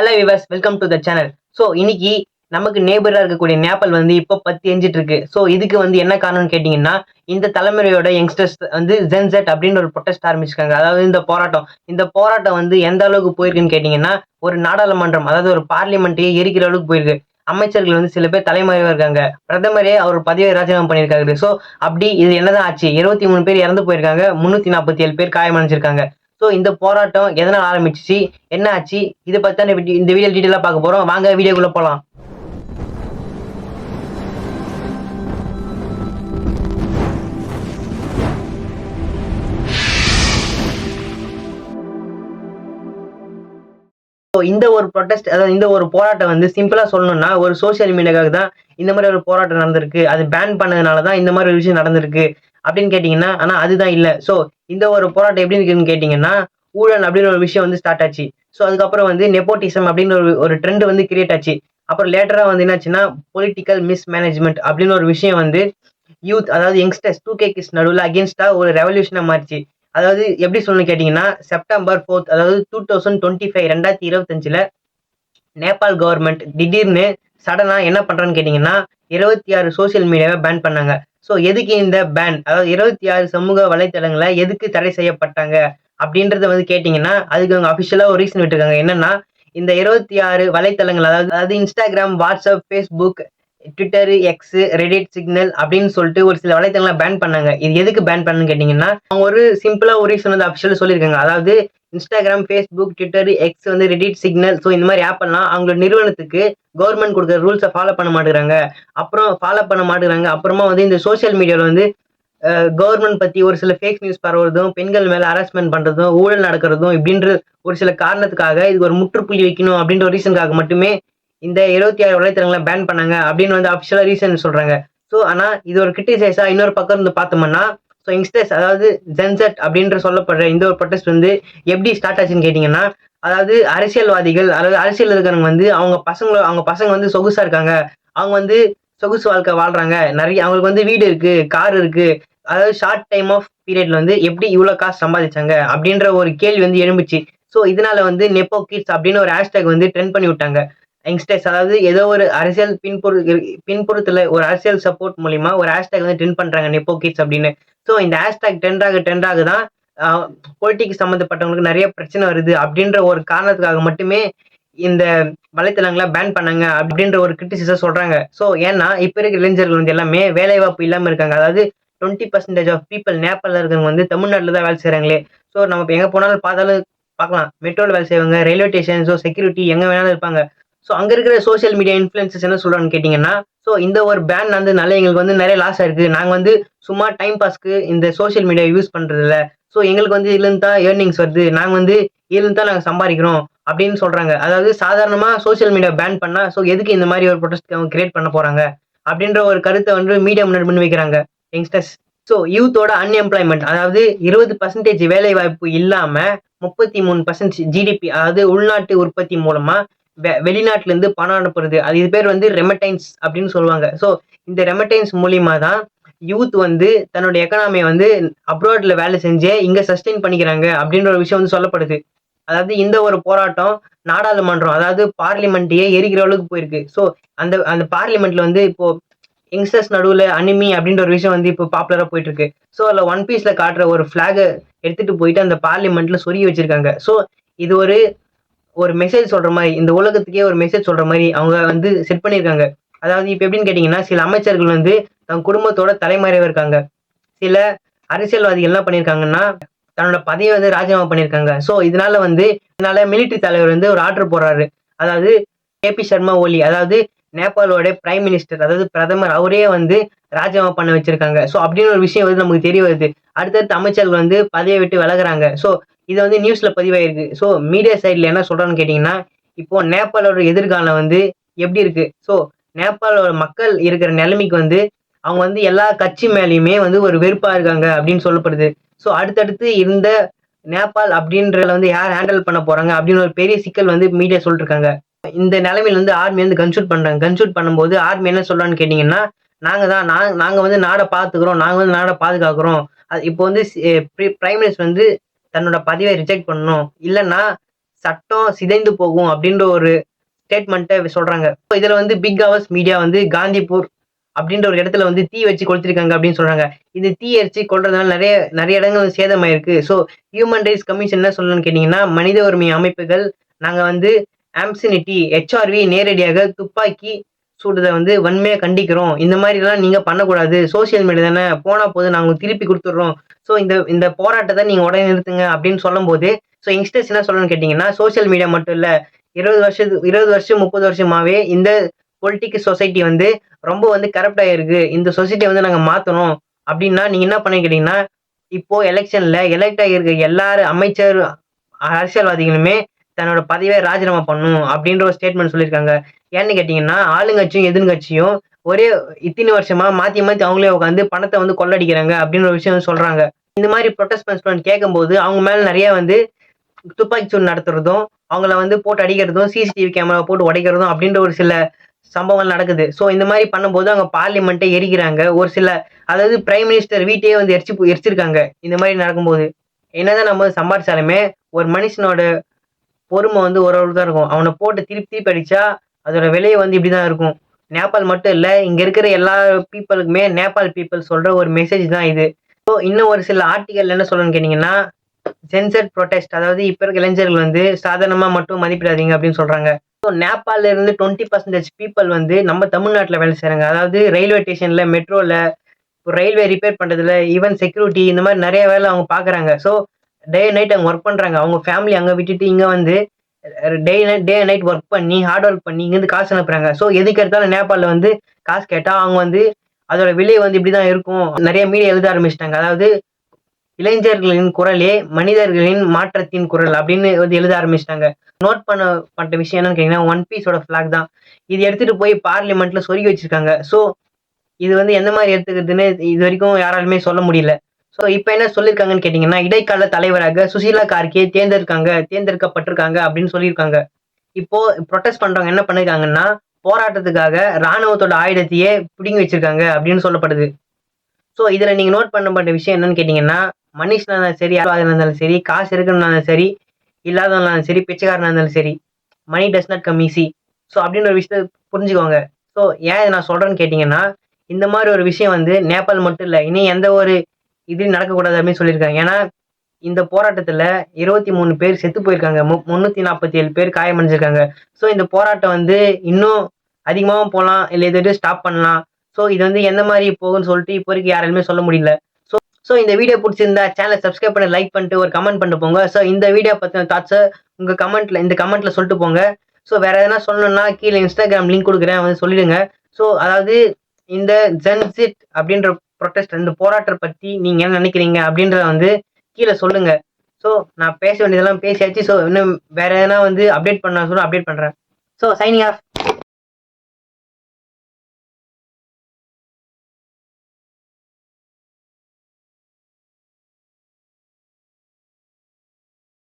Hello viewers welcome to the channel so இன்னைக்கு நமக்கு நேபராக இருக்கக்கூடிய நேபாள் வந்து இப்போ பத்து எஞ்சிட்டு இருக்கு ஸோ இதுக்கு வந்து என்ன காரணம்னு கேட்டிங்கன்னா இந்த தலைமுறையோட யங்ஸ்டர்ஸ் வந்து ஜென்செட் அப்படின்னு ஒரு ப்ரொட்டஸ்ட் ஆரம்பிச்சிருக்காங்க. அதாவது இந்த போராட்டம் இந்த போராட்டம் வந்து எந்த அளவுக்கு போயிருக்குன்னு கேட்டிங்கன்னா ஒரு நாடாளுமன்றம் அதாவது ஒரு பார்லிமெண்ட்டையே எரிக்கிற அளவுக்கு போயிருக்கு. அமைச்சர்கள் வந்து சில பேர் தலைமறைவாக இருக்காங்க. பிரதமரே அவர் பதவியை ராஜினாமா பண்ணியிருக்காரு. ஸோ அப்படி இது என்னதான் ஆச்சு? இருபத்தி மூணு பேர் இறந்து போயிருக்காங்க. முன்னூற்றி நாற்பத்தி ஏழு பேர் காயமடைஞ்சிருக்காங்க. ஸோ இந்த போராட்டம் எதனால் ஆரம்பிச்சிச்சு? என்ன ஆச்சு இதை பற்றி தான் இந்த வீடியோ டீட்டெயிலாக பார்க்க போகிறோம் வாங்க வீடியோக்குள்ளே போகலாம் ஸோ இந்த ஒரு ப்ரொடெஸ்ட் அதாவது இந்த ஒரு போராட்டம் வந்து சிம்பிளா சொல்லணும்னா ஒரு சோசியல் மீடியாக்காக தான் இந்த மாதிரி ஒரு போராட்டம் நடந்திருக்கு. அது பேன் பண்ணதுனால தான் இந்த மாதிரி ஒரு விஷயம் நடந்திருக்கு. அப்படின்னு கேட்டிங்கன்னா ஆனால் அதுதான் இல்லை. ஸோ இந்த ஒரு போராட்டம் எப்படி இருக்குன்னு கேட்டிங்கன்னா ஊழல் அப்படின்னு ஒரு விஷயம் வந்து ஸ்டார்ட் ஆச்சு. ஸோ அதுக்கப்புறம் வந்து நெப்போட்டிசம் அப்படின்னு ஒரு ஒரு ட்ரெண்ட் வந்து கிரியேட் ஆச்சு. அப்புறம் லேட்டராக வந்து என்னாச்சுன்னா பொலிட்டிக்கல் மிஸ்மேனேஜ்மெண்ட் அப்படின்னு ஒரு விஷயம் வந்து யூத் அதாவது யங்ஸ்டர்ஸ் டூ கே கிஸ் நடுவில் அகேன்ஸ்டாக ஒரு ரெவல்யூஷனாக மாறிச்சு. அதாவது எப்படி சொல்லணும்னு கேட்டிங்கன்னா செப்டம்பர் ஃபோர்த் அதாவது டூ தௌசண்ட் டுவெண்ட்டி ஃபைவ் ரெண்டாயிரத்தி இருபத்தஞ்சில் நேபாள் கவர்மெண்ட் திடீர்னு சடனாக என்ன பண்ணுறான்னு கேட்டிங்கன்னா இருபத்தி ஆறு சோசியல் மீடியாவை பேன் பண்ணாங்க. ஸோ எதுக்கு இந்த பேன் அதாவது இருபத்தி ஆறு சமூக வலைத்தளங்களை எதுக்கு தடை செய்யப்பட்டாங்க? அப்படின்றத வந்து கேட்டிங்கன்னா அதுக்கு அவங்க அஃபிஷியலாக ஒரு ரீசன் விட்டுருக்காங்க. என்னன்னா இந்த இருபத்தி ஆறு வலைத்தளங்கள் அதாவது அதாவது Instagram WhatsApp Facebook Twitter X Reddit Signal அப்படின்னு சொல்லிட்டு ஒரு சில வலைத்தளங்களை பேன் பண்ணாங்க. இது எதுக்கு பேன் பண்ணுன்னு கேட்டிங்கன்னா அவங்க ஒரு சிம்பிளாக ஒரு ரீசன் வந்து அஃபிஷியல் சொல்லியிருக்காங்க. அதாவது இன்ஸ்டாகிராம் ஃபேஸ்புக் ட்விட்டர் எக்ஸ் வந்து ரெடிட் சிக்னல் ஸோ இந்த மாதிரி ஆப் எல்லாம் அவங்களோட நிறுவனத்துக்கு கவர்மெண்ட் கொடுக்குற ரூல்ஸை ஃபாலோ பண்ண மாட்டேங்கிறாங்க. அப்புறம் ஃபாலோ பண்ண மாட்டேங்கிறாங்க. அப்புறமா வந்து இந்த சோஷியல் மீடியாவில் வந்து கவர்மெண்ட் பற்றி ஒரு சில ஃபேக் நியூஸ் பரவுறதும் பெண்கள் மேலே ஹராஸ்மெண்ட் பண்ணுறதும் ஊழல் நடக்கிறதும் இப்படின்ற ஒரு சில காரணத்துக்காக இதுக்கு ஒரு முற்றுப்புள்ளி வைக்கணும் அப்படின்ற ஒரு ரீசனுக்காக மட்டுமே இந்த இருபத்தி ஆறு வலைத்தளங்களை பேன் பண்ணாங்க அப்படின்னு வந்து அஃபிஷியலா ரீசன் சொல்றாங்க. ஸோ ஆனா இது ஒரு கிரிட்டிசைஸா இன்னொரு பக்கம் இருந்து பார்த்தோம்னா ஸோ யங்ஸ்டர்ஸ் அதாவது ஜென்செட் அப்படின்ற சொல்லப்படுற இந்த ஒரு ப்ரொட்டஸ்ட் வந்து எப்படி ஸ்டார்ட் ஆச்சுன்னு கேட்டிங்கன்னா அதாவது அரசியல்வாதிகள் அதாவது அரசியல் இருக்கிறவங்க வந்து அவங்க பசங்களோ அவங்க பசங்க வந்து சொகுசா இருக்காங்க. அவங்க வந்து சொகுசு வாழ்க்கை வாழ்றாங்க. நிறைய அவங்களுக்கு வந்து வீடு இருக்கு கார் இருக்கு. அதாவது ஷார்ட் டைம் ஆஃப் பீரியட்ல வந்து எப்படி இவ்வளோ காசு சம்பாதிச்சாங்க அப்படின்ற ஒரு கேள்வி வந்து எழும்புச்சு. ஸோ இதனால வந்து நெப்போ கிட்ஸ் அப்படின்னு ஒரு ஹேஷ்டேக் வந்து ட்ரெண்ட் பண்ணி விட்டாங்க. யங்ஸ்டர்ஸ் அதாவது ஏதோ ஒரு அரசியல் பின்புறு பின்புறத்துல ஒரு அரசியல் சப்போர்ட் மூலியமா ஒரு ஹேஷ்டேக் வந்து ட்ரெண்ட் பண்றாங்க நெப்போ கிட்ஸ் அப்படின்னு. ஸோ இந்த ஹேஷ்டேக் ட்ரெண்ட் ஆக ட்ரெண்ட் ஆகுதான் தான் பொலிட்டிக்ஸ் சம்மந்தப்பட்டவங்களுக்கு நிறைய பிரச்சனை வருது அப்படின்ற ஒரு காரணத்துக்காக மட்டுமே இந்த வலைத்தளங்களை பேன் பண்ணாங்க அப்படின்ற ஒரு கிரிட்டிசிசம் சொல்றாங்க. ஸோ ஏன்னா இப்போ இருக்கிற இளைஞர்கள் வந்து எல்லாமே வேலைவாய்ப்பு இல்லாமல் இருக்காங்க. அதாவது டுவெண்ட்டி பர்சன்டேஜ் ஆஃப் பீப்பிள் நேபாளில் இருக்கிறவங்க வந்து தமிழ்நாட்டில் தான் வேலை செய்கிறாங்களே ஸோ நம்ம இப்போ எங்கே போனாலும் பார்த்தாலும் பார்க்கலாம். மெட்ரோவில் வேலை செய்வாங்க ரயில்வே ஸ்டேஷன் ஸோ செக்யூரிட்டி எங்கே வேணாலும் இருப்பாங்க. ஸோ அங்கே இருக்கிற சோஷியல் மீடியா இன்ஃப்ளூயன்சஸ் என்ன சொல்கிறான்னு கேட்டிங்கன்னா ஸோ இந்த ஒரு பேன் வந்ததுனால எங்களுக்கு வந்து நிறைய லாஸ் ஆயிருக்கு. நாங்கள் வந்து சும்மா டைம் பாஸ்க்கு இந்த சோஷியல் மீடியா யூஸ் பண்ணுறதில்ல ஸோ எங்களுக்கு வந்து இதுலேருந்து தான் ஏர்னிங்ஸ் வருது. நாங்கள் வந்து இதுலேருந்து தான் நாங்கள் சம்பாதிக்கிறோம் அப்படின்னு சொல்கிறாங்க அதாவது சாதாரணமாக சோஷியல் மீடியா பேன் பண்ணால் ஸோ எதுக்கு இந்த மாதிரி ஒரு ப்ரொடெஸ்ட் அவங்க கிரியேட் பண்ண போகிறாங்க அப்படின்ற ஒரு கருத்தை வந்து மீடியா முன்னாடி பண்ணி வைக்கிறாங்க யங்ஸ்டர்ஸ் ஸோ யூத்தோட அன்எம்ப்ளாய்மெண்ட் அதாவது இருபது பர்சன்டேஜ் வேலை வாய்ப்பு இல்லாமல் முப்பத்தி மூணு பர்சன்ட் ஜிடிபி அதாவது உள்நாட்டு உற்பத்தி மூலமாக வெ பணம் அனுப்புறது. அது இது பேர் வந்து ரெமடைன்ஸ் அப்படின்னு சொல்லுவாங்க. ஸோ இந்த ரெமடைன்ஸ் மூலியமா தான் யூத் வந்து தன்னோட எக்கனாமியை வந்து அப்ராட்ல வேலை செஞ்சே இங்கே சஸ்டெயின் பண்ணிக்கிறாங்க அப்படின்ற ஒரு விஷயம் வந்து சொல்லப்படுது. அதாவது இந்த ஒரு போராட்டம் நாடாளுமன்றம் அதாவது பார்லிமெண்ட்டையே எரிக்கிற அளவுக்கு போயிருக்கு. ஸோ அந்த அந்த பார்லிமெண்ட்ல வந்து இப்போ யங்ஸ்டர்ஸ் நடுவில் அனிமி அப்படின்ற ஒரு விஷயம் வந்து இப்போ பாப்புலராக போயிட்டு இருக்கு ஸோ அதில் ஒன் பீஸில் காட்டுற ஒரு ஃப்ளாகை எடுத்துட்டு போயிட்டு அந்த பார்லிமெண்ட்ல சொருகி வச்சிருக்காங்க. ஸோ இது ஒரு ஒரு மெசேஜ் சொல்ற மாதிரி இந்த உலகத்துக்கே ஒரு மெசேஜ் சொல்ற மாதிரி அவங்க வந்து செட் பண்ணியிருக்காங்க. அதாவது இப்போ எப்படின்னு கேட்டிங்கன்னா சில அமைச்சர்கள் வந்து தன் குடும்பத்தோட தலைமறைவாக இருக்காங்க. சில அரசியல்வாதிகள் என்ன பண்ணியிருக்காங்கன்னா தன்னோட பதவியை வந்து ராஜினாமா பண்ணியிருக்காங்க. ஸோ இதனால வந்து இதனால மிலிட்டரி தலைவர் வந்து ஒரு ஆர்டர் போடுறாரு. அதாவது கேபி சர்மா ஒலி அதாவது நேபாளோட பிரைம் மினிஸ்டர் அதாவது பிரதமர் அவரே வந்து ராஜினாமா பண்ண வச்சிருக்காங்க. ஸோ அப்படின்னு ஒரு விஷயம் வந்து நமக்கு தெரிய வருது. அடுத்தடுத்த அமைச்சர்கள் வந்து பதவியை விட்டு விலகுறாங்க. ஸோ இது வந்து நியூஸ்ல பதிவாயிருக்கு. ஸோ மீடியா சைட்ல என்ன சொல்றான்னு கேட்டீங்கன்னா இப்போ நேபாளோட எதிர்காலம் வந்து எப்படி இருக்கு? ஸோ நேபாளோட மக்கள் இருக்கிற நிலைமைக்கு வந்து அவங்க வந்து எல்லா கட்சி மேலேயுமே வந்து ஒரு வெறுப்பா இருக்காங்க அப்படின்னு சொல்லப்படுது. ஸோ அடுத்தடுத்து இந்த நேபாள் அப்படின்றத வந்து யார் ஹேண்டில் பண்ண போறாங்க அப்படின்னு ஒரு பெரிய சிக்கல் வந்து மீடியா சொல்லிருக்காங்க. இந்த நிலைமையில வந்து ஆர்மி வந்து கன்சல்ட் பண்றாங்க. கன்சல்ட் பண்ணும்போது ஆர்மி என்ன சொல்றான்னு கேட்டீங்கன்னா நாங்க தான் நாங்க நாங்க வந்து நாடை பாத்துக்கிறோம் நாங்க வந்து நாடை பாதுகாக்கிறோம். அது இப்போ வந்து பிரைம் மினிஸ்டர் வந்து தன்னோட பதிவை ரிஜெக்ட் பண்ணணும். இல்லைன்னா சட்டம் சிதைந்து போகும் அப்படின்ற ஒரு ஸ்டேட்மெண்ட்டை சொல்றாங்க. இப்போ இதுல வந்து பிக் ஹவர்ஸ் மீடியா வந்து காந்திபூர் அப்படின்ற ஒரு இடத்துல வந்து தீ வச்சு கொளுத்திருக்காங்க அப்படின்னு சொல்றாங்க. இது தீ எரிச்சு கொள்றதுனால நிறைய நிறைய இடங்கள் சேதம் சேதமாயிருக்கு. ஸோ ஹியூமன் ரைட்ஸ் கமிஷன் என்ன சொல்லணும்னு கேட்டீங்கன்னா மனித உரிமை அமைப்புகள் நாங்க வந்து ஆம்சினிட்டி ஹெச்ஆர்வி நேரடியாக துப்பாக்கி சூடுதை வந்து வன்மையாக கண்டிக்கிறோம். இந்த மாதிரிலாம் நீங்கள் பண்ணக்கூடாது. சோஷியல் மீடியா தானே. போனால் போது நாங்கள் திருப்பி கொடுத்துட்றோம். ஸோ இந்த இந்த போராட்டத்தை நீங்கள் உடனே நிறுத்துங்க அப்படின்னு சொல்லும் போது ஸோ யங்ஸ்டர்ஸ் என்ன சொல்லணும்னு கேட்டிங்கன்னா சோஷியல் மீடியா மட்டும் இல்லை. இருபது வருஷத்து இருபது வருஷம் முப்பது வருஷமாவே இந்த பொலிட்டிக்கல் சொசைட்டி வந்து ரொம்ப வந்து கரப்ட் ஆகிருக்கு இந்த சொசைட்டியை வந்து நாங்கள் மாற்றணும் அப்படின்னா நீங்கள் என்ன பண்ணிக்கிட்டீங்கன்னா இப்போ எலெக்ஷனில் எலெக்ட் ஆகியிருக்க எல்லாரும் அமைச்சர் அரசியல்வாதிகளுமே தன்னோட பதவியை ராஜினாமா பண்ணும் அப்படின்ற ஒரு ஸ்டேட்மெண்ட் சொல்லியிருக்காங்க. ஏன்னு கேட்டிங்கன்னா ஆளுங்கட்சியும் எதிர்கட்சியும் ஒரே இத்தனை வருஷமா மாத்தி மாத்தி அவங்களே உட்காந்து பணத்தை வந்து கொள்ளடிக்கிறாங்க அப்படின்ற ஒரு விஷயம் வந்து சொல்றாங்க. இந்த மாதிரி ப்ரொட்டஸ்ட் பண்ண கேட்கும்போது அவங்க மேல நிறைய வந்து துப்பாக்கி சூடு நடத்துறதும் அவங்கள வந்து போட்டு அடிக்கிறதும் சிசிடிவி கேமரா போட்டு உடைக்கிறதும் அப்படின்ற ஒரு சில சம்பவங்கள் நடக்குது. ஸோ இந்த மாதிரி பண்ணும்போது அவங்க பார்லிமெண்ட்டை எரிக்கிறாங்க. ஒரு சில அதாவது பிரைம் மினிஸ்டர் வீட்டையே வந்து எரிச்சு எரிச்சிருக்காங்க. இந்த மாதிரி நடக்கும்போது. என்னதான் நம்ம வந்து ஒரு மனுஷனோட பொறுமை வந்து ஒரு ஒரு தான் இருக்கும். அவனை போட்டு திருப்பி திருப்பி அடித்தா அதோட விலையை வந்து இப்படிதான் இருக்கும். நேபாள் மட்டும் இல்லை இங்கே இருக்கிற எல்லா பீப்புளுக்குமே நேபாள் பீப்புள் சொல்கிற ஒரு மெசேஜ் தான் இது. ஸோ இன்னும் ஒரு சில ஆர்டிகல் என்ன சொல்லணும்னு கேட்டிங்கன்னா சென்சர் ப்ரொடெஸ்ட் அதாவது இப்போ இருக்க இளைஞர்கள் வந்து சாதாரணமாக மட்டும் மதிப்பிடாதீங்க அப்படின்னு சொல்கிறாங்க ஸோ நேபாளில் இருந்து டுவெண்ட்டி பர்சன்டேஜ் பீப்புள் வந்து நம்ம தமிழ்நாட்டில் வேலை செய்கிறாங்க அதாவது ரயில்வே ஸ்டேஷனில் மெட்ரோவில் ரயில்வே ரிப்பேர் பண்ணுறதுல ஈவன் செக்யூரிட்டி இந்த மாதிரி நிறைய வேலை அவங்க பார்க்குறாங்க ஸோ டே நைட் அங்கே ஒர்க் பண்றாங்க. அவங்க ஃபேமிலி அங்கே விட்டுட்டு இங்கே வந்து day night day night work பண்ணி ஹார்ட் ஒர்க் பண்ணி இங்கேருந்து காசு அனுப்புறாங்க. ஸோ எதுக்கு எடுத்தாலும் நேபாளில் வந்து காசு கேட்டால் அவங்க வந்து அதோட விலை வந்து இப்படிதான் இருக்கும். நிறைய மீடியா எழுத ஆரம்பிச்சிட்டாங்க. அதாவது இளைஞர்களின் குரலே மனிதர்களின் மாற்றத்தின் குரல் அப்படின்னு வந்து எழுத ஆரம்பிச்சிட்டாங்க. நோட் பண்ண பண்ற விஷயம் என்னன்னு கேட்டீங்கன்னா ஒன் பீஸோட ஃபிளாக் தான். இது எடுத்துட்டு போய் பார்லிமெண்ட்ல சொருகி வச்சிருக்காங்க. ஸோ இது வந்து எந்த மாதிரி எடுத்துக்கிறதுன்னு இது வரைக்கும் யாராலுமே சொல்ல முடியல. இப்போ என்ன சொல்லியிருக்காங்கன்னு கேட்டிங்கன்னா இடைக்கால தலைவராக சுசீலா கார்கே தேர்ந்தெடுக்காங்க தேர்ந்தெடுக்கப்பட்டிருக்காங்க அப்படின்னு சொல்லியிருக்காங்க. இப்போ ப்ரொட்டஸ்ட் பண்றவங்க என்ன பண்ணிருக்காங்கன்னா போராட்டத்துக்காக ராணுவத்தோட ஆயுதத்தையே பிடுங்கி வச்சிருக்காங்க அப்படின்னு சொல்லப்படுது. ஸோ இதுல நீங்க நோட் பண்ணப்பட்ட விஷயம் என்னன்னு கேட்டிங்கன்னா மனுஷனா இருந்தாலும் சரி யாராவது இருந்தாலும் சரி காசு இருக்கணும்னாலும் சரி இல்லாதவங்களாலும் சரி பிச்சைக்காரனா இருந்தாலும் சரி money does not come easy so அப்படின்ற ஒரு விஷயத்த புரிஞ்சுக்கோங்க. ஸோ ஏன் இதை நான் சொல்றேன்னு கேட்டிங்கன்னா இந்த மாதிரி ஒரு விஷயம் வந்து நேபாள் மட்டும் இல்லை இனி எந்த ஒரு இது நடக்கக்கூடாது அப்படின்னு சொல்லியிருக்காங்க. ஏன்னா இந்த போராட்டத்தில் இருபத்தி மூணு பேர் செத்து போயிருக்காங்க. மு- முந்நூற்றி நாற்பத்தி ஏழு பேர் காயமடைஞ்சிருக்காங்க ஸோ இந்த போராட்டம் வந்து இன்னும் அதிகமாகவும் போகலாம் இல்லை எது ஸ்டாப் பண்ணலாம். ஸோ இது வந்து எந்த மாதிரி போகும்னு சொல்லிட்டு இப்போ வரைக்கும் யாராலுமே சொல்ல முடியல. ஸோ ஸோ இந்த வீடியோ பிடிச்சிருந்தா சேனலை சப்ஸ்கிரைப் பண்ணி லைக் பண்ணிட்டு ஒரு கமெண்ட் பண்ணிட்டு போங்க. ஸோ இந்த வீடியோ பற்றின தாட்ஸை உங்கள் கமெண்ட்ல இந்த கமெண்ட்ல சொல்லிட்டு போங்க. ஸோ வேற எதனா சொல்லணும்னா கீழே இன்ஸ்டாகிராம் லிங்க் கொடுக்குறேன் வந்து சொல்லிடுங்க. ஸோ அதாவது இந்த ஜென்சிட் அப்படின்ற ப்ரொட்டஸ்ட் இந்த போராட்டத்தை பத்தி நீங்க என்ன நினைக்கிறீங்க அப்படின்றத வந்து கீழே சொல்லுங்க. ஸோ நான் பேச வேண்டியதெல்லாம் பேசியாச்சு. ஸோ இன்னும் வேற எதனா வந்து அப்டேட் பண்ணா சொல்ல அப்டேட் பண்றேன். So signing off